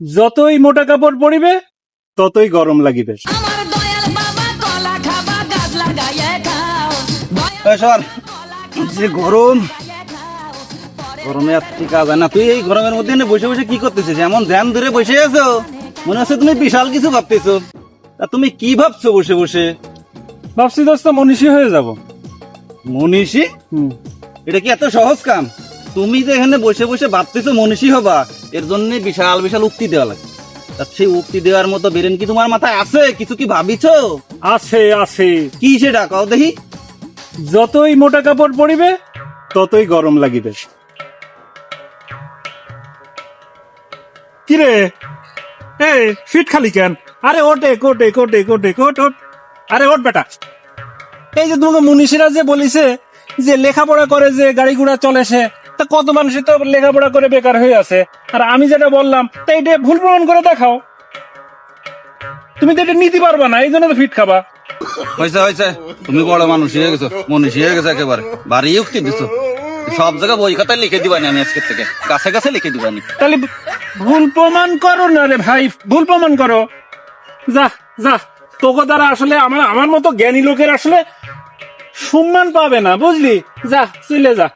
যতই মোটা কাপড় পরিবে ততই গরম লাগিবে। আমার দয়াল বাবা কলা খাবা গাছ লাগাইয়া খাও। দয়াল এই সর যে গরম গরমে আর টিকা যায় না? তুই এই গরমের মধ্যে বসে বসে কি করতেছিস? এমন ধ্যান ধরে বসে আছো? মনে হচ্ছে তুমি বিশাল কিছু ভাবতেছো। তা তুমি কি ভাবছ বসে বসে? ভাবছি দোস্ত মনীষী হয়ে যাব। মনীষী? হুম। এটা কি এত সহজ কাম? তুমি যে এখানে বসে বসে ভাবতেছো মনীষী হবা এর জন্য বিশাল বিশাল উক্তি দেওয়া লাগে। সেই উক্তি দেওয়ার মতো বেরেন কি তোমার মাথায় আছে? কিছু কি ভাবিছো? আছে আছে। কি সেটা? কও দেখি। যতই মোটা কাপড় পরিবে ততই গরম লাগিবে। কিরে? এই ফিট খালি কেন? আরে ওটে কোটে কোটে কোটে কোট ওট আরে ওট বেটা। এই যে তোমাকে মনীষীরা যে বলিছে যে লেখাপড়া করে যে গাড়ি ঘোড়া চলে সে তা কত মানুষই তো লেখাপড়া করে বেকার হয়ে আছে? আর আমি যেটা বললাম তা এটা ভুল প্রমাণ করে দেখাও। তুমি তো এটা নিতে পারবা না এই জন্য তো ফিট খাবা। হয়েছে হয়েছে। তুমি বড় মানুষ হয়ে গেছো। মনীষী হয়ে গেছো একেবারে। বাড়ি উক্তি দিছো। সব জায়গায় বই খাতায় লিখে দিবানি আমি আজকের থেকে। কাছে কাছে লিখে দিবানি। তাহলে ভুল প্রমাণ করো না রে ভাই ভুল প্রমাণ করো। যা যা। তোকে দ্বারা আসলে আমার আমার মতো জ্ঞানী লোকের আসলে সম্মান পাবে না বুঝলি? যা চলে যা।